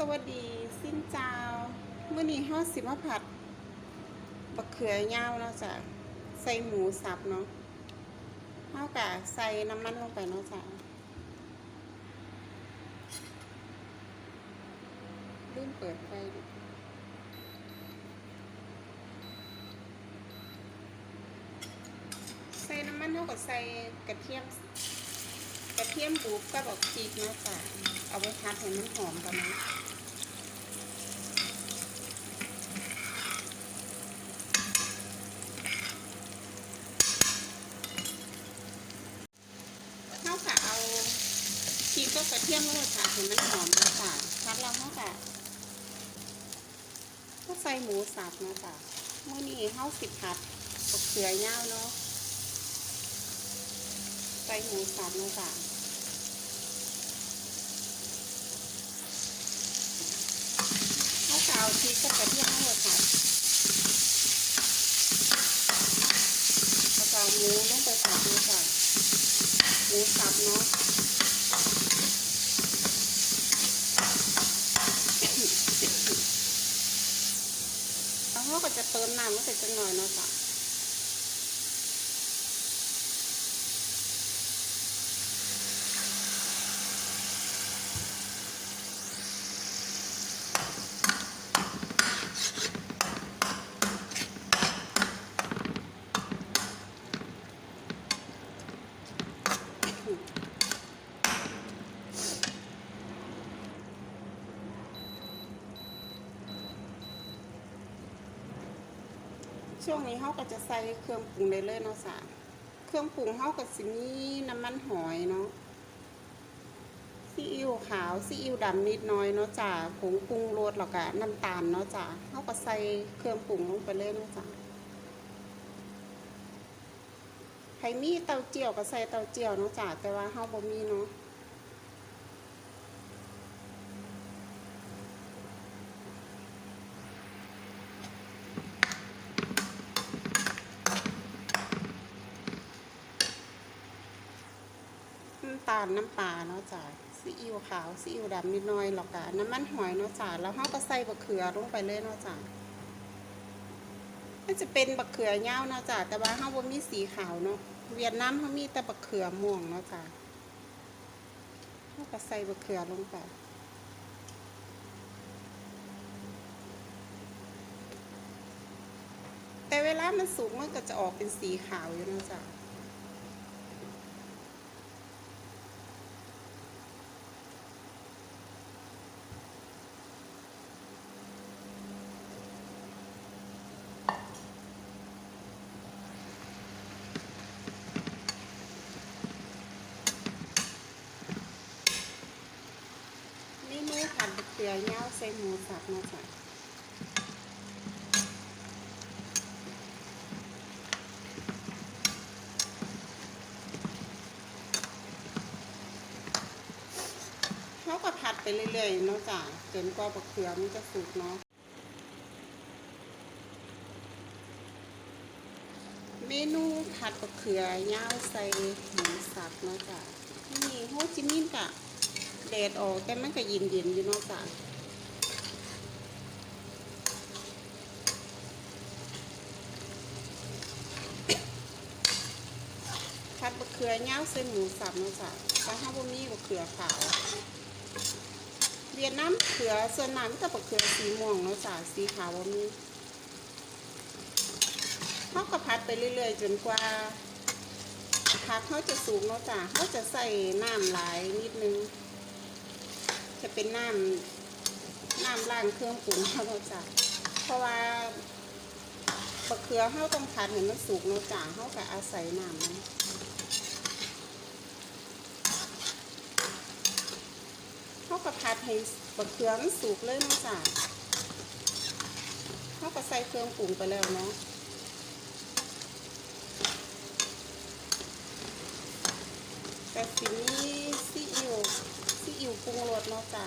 สวัสดีสิ้นเจ้าเมื่อนี้ห้าสิมาผัดบักเขือยาวเนาะจ้ะใส่หมูสับเนาะเท่ากับใส่น้ำมันลงไปเนาะจ้ะลืมเปิดไฟดิใส่น้ำมันเท่ากับใส่กระเทียมกระเทียมบุบกับบอกจีบเนาะจ้ะเอาไปพัดให้มันหอมกันนะเท่ากับเอาจีบกับกระ เทียมลงไปผัดให้มันหอมเนาะจ้ะพัดเราเท่ากับก็ใส่หมูสับเนาะจ้ะเมื่อนี้เท่าสิบผัดกับเขือยาวเนาะใส่หมูสับเนาะจ้ะข้าวขาวพริกกับกระเทียมทั้งหมดค่ะข้าหมูลงไปผัดดูค่ะหมูสับเนาะแล้วเขา ก็จะเติมน้ำลงไปจังหน่อยเนาะจ้ะ ช่วงนี้เขาก็จะใส่เครื่องปรุงได้เลยเนาะจ้ะเครื่องปรุงเขาก็สิมีน้ำมันหอยเนาะซีอิ๊วขาวซีอิ๊วดำนิดน้อยเนาะจ้ะผงปรุงรสแล้วก็น้ำตาลเนาะจ้ะเขาก็ใส่เครื่องปรุงลงไปเลยเนาะจ้ะใครมีเตาเจียวก็ใส่เตาเจียวเนาะจ้ะแต่ว่าเขาบ่มีเนาะาลน้ำปลาเนาะจ้ะซีอิ๊วขาวซีอิ๊วดำนิดหน่อยแล้วก็น้ำมันหอยเนาะจ้ะแล้วเราก็ใส่บะเขือลงไปเลยเนาะจ้ะมันจะเป็นบะเขือเงาวเนาะจ้ะแต่ว่าเราบ่มีสีขาวเนาะเวียดนามเขามีแต่บะเขือม่วงเนาะจ้ะเราก็ใส่บะเขือลงไปแต่เวลามันสุกมันก็จะออกเป็นสีขาวอยู่เนาะจ้ะ ผัดบะเขือเงาใส่หมูสับเนาะจ้ะเขาก็ผัดไปเรื่อยๆเนาะจ้ะจนกว่าบะเขือมันจะสุกเนาะเมนูผัดบะเขือยาใส่หมูสับเนาะจ้ะนี่โฮจิมินห์กะ แดดออกแต่มันก็เย็นเย็นอยู่นาะจ้ะผัดบะเขือยาวใส่หมูสับนาะจ้ะแต่ถ้าบ่มีบะเขือขาวเวียดนามเขือส่วนมากมันจะบะเขือสีม่วงนาะจ้ะสีขาวบ่มีเขาก็พัดไปเรื่อย ๆ จนกว่าผักเขาจะสูงเนาะจ้ะเขาจะใส่น้ำหลายนิดนึง จะเป็นน้ำน้ำล้างเครื่องปรุงเขาเนาะจ้ะเพราะว่าบะเขือเขาต้องผัดให้มันสุกเนาะจ้ะเขาก็อาศัยน้ำมันเขาก็ผัดให้บะเขือมันสุกเลยเนาะจ้ะเขาก็ใส่เครื่องปรุงไปแล้วเนาะแต่สีนี้ซีอิ๊วซีอิ๊ว ปรุงรสเนาะจ้ะ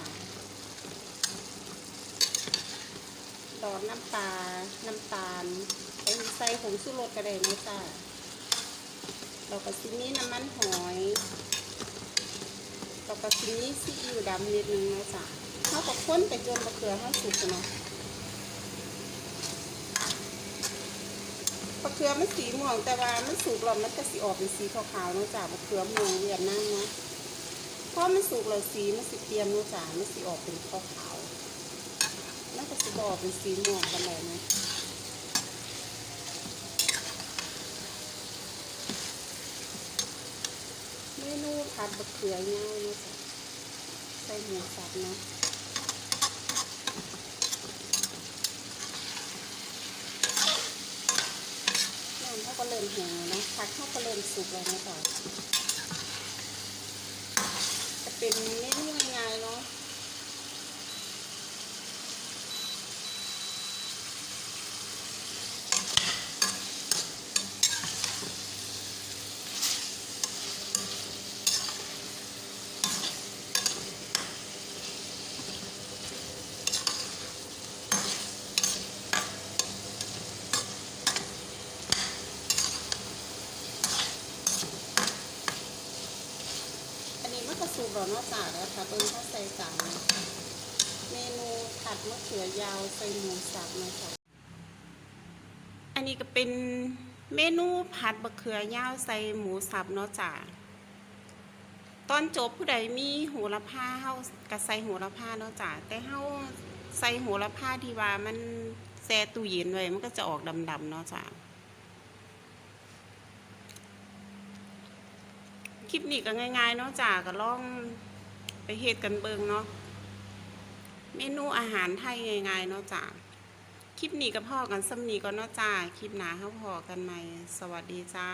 ดอกน้ำปลาน้ำตาลไอ้ใส่ผงชูรสก็ได้เนาะจ้ะเราก็สีนี้น้ำมันหอยเราก็สีนี้ซีอิ๊วดำนิดนึงเนาะจ้ะเขาก็ค้นไปจนมะเขือเขาสุกเนาะมะเขือมันสีม่วงแต่ว่ามันสุกแล้วมันก็สีออกเป็นสีขาวๆเนาะจ้ะมะเขือม่วงเวียดนามเนาะ ราะมันสุกแล้วสีมันสีเตรียมนาะจ้ะมันสีออกเป็นขาวๆมันก็สีบออกเป็นสีม่วงกันเลยนะเมนูผัดบะเขือง่ายนะจ๊ะใส่หมูสับนะน้ำเขาก็เริ่มแห้งนะผักเขาก็เริ่มสุกแล้วนะจ๊ะ เป็นเมนูง่ายๆเนาะอันนี้ มันก็สุกแล้วเนาะจ๊ะแล้วค่ะเบิ้งถ้าใส่จานเนาะเมนูผัดมะเขือยาวใส่หมูสับนะจ๊ะอันนี้ก็เป็นเมนูผัดบะเขือยาวใส่หมูสับเนาะจ้ะตอนจบผู้ใดมีโหระพาเฮาก็ใส่โหระพาเนาะจ้ะแต่เฮาใส่โหระพาที่ว่ามันแช่ตู้เย็นไว้มันก็จะออกดำๆเนาะจ้ะ คลิปนี้ก็ง่ายๆเนาะจ้าก็ลองไปเฮ็ดกันเบิ่งเนาะเมนูอาหารไทยง่ายๆเนาะจ้าคลิปนี้ก็พอกันสำนีก็เนาะจ้าคลิปหน้าเฮาพอกันใหม่ สวัสดีจ้า